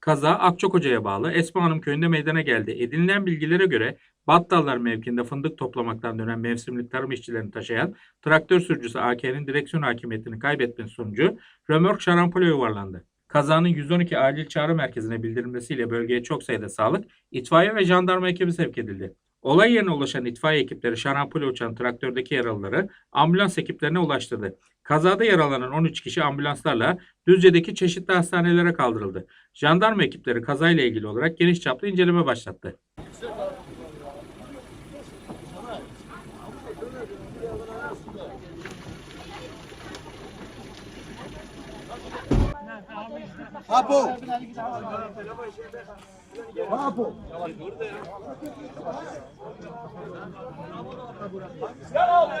Kaza Akçakoca'ya bağlı Esma Hanım köyünde meydana geldi. Edinilen bilgilere göre Battallar mevkinde fındık toplamaktan dönen mevsimlik tarım işçilerini taşıyan traktör sürücüsü AK'nin direksiyon hakimiyetini kaybetmesi sonucu römork şarampole yuvarlandı. Kazanın 112 acil çağrı merkezine bildirilmesiyle bölgeye çok sayıda sağlık, itfaiye ve jandarma ekibi sevk edildi. Olay yerine ulaşan itfaiye ekipleri şarampole uçan traktördeki yaralıları ambulans ekiplerine ulaştırdı. Kazada yaralanan 13 kişi ambulanslarla Düzce'deki çeşitli hastanelere kaldırıldı. Jandarma ekipleri kazayla ilgili olarak geniş çaplı inceleme başlattı. Apo. Bapo. Gel abi.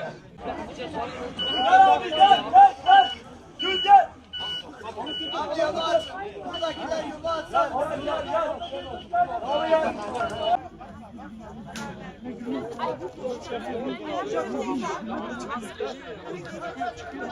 Gel abi gel gel gel. Gül gel. Abi yolu aç. Buradakiler yolu aç. Gel gel gel. Açık açık yol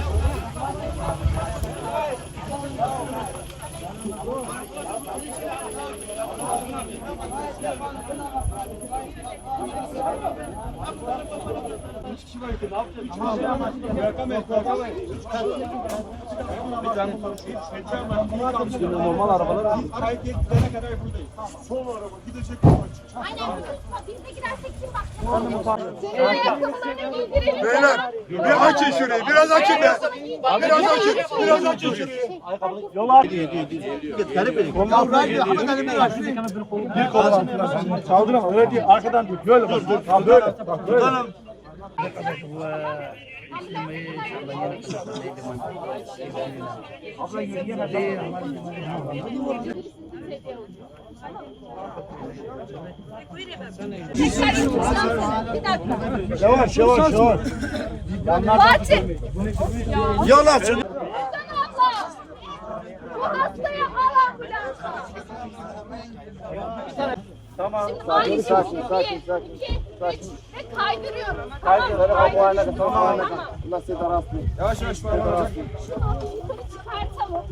açık. Apo. Normal arabalar Kayıt gidene kadar buradayız. Son araba gidecek. Aynen. Biz de gidersek kim bakacak? Beyler bir açın şurayı biraz açın be. Biraz açın biraz açın şurayı. yola Garip benim. Onlar bırak Ahmet Ali Bey açtı. Bir kola. Saldırma öyle değil arkadan dur. Böyle. Dur dur. Böyle. Bak böyle. Bir dakika. Yavaş yavaş yavaş. Fatih. Yol açın. Sen abla. Bu hastaya al ambulansa. Tamam. Şimdi Sakin sakin Bir, sakin. iki, üç ve kaydırıyorum. Kaydırları Tamam, bu haline kaydırıyorum. tamam. Tamam. Allah sizi de rastlayın. Yavaş yavaş Şunu yukarı çıkartalım.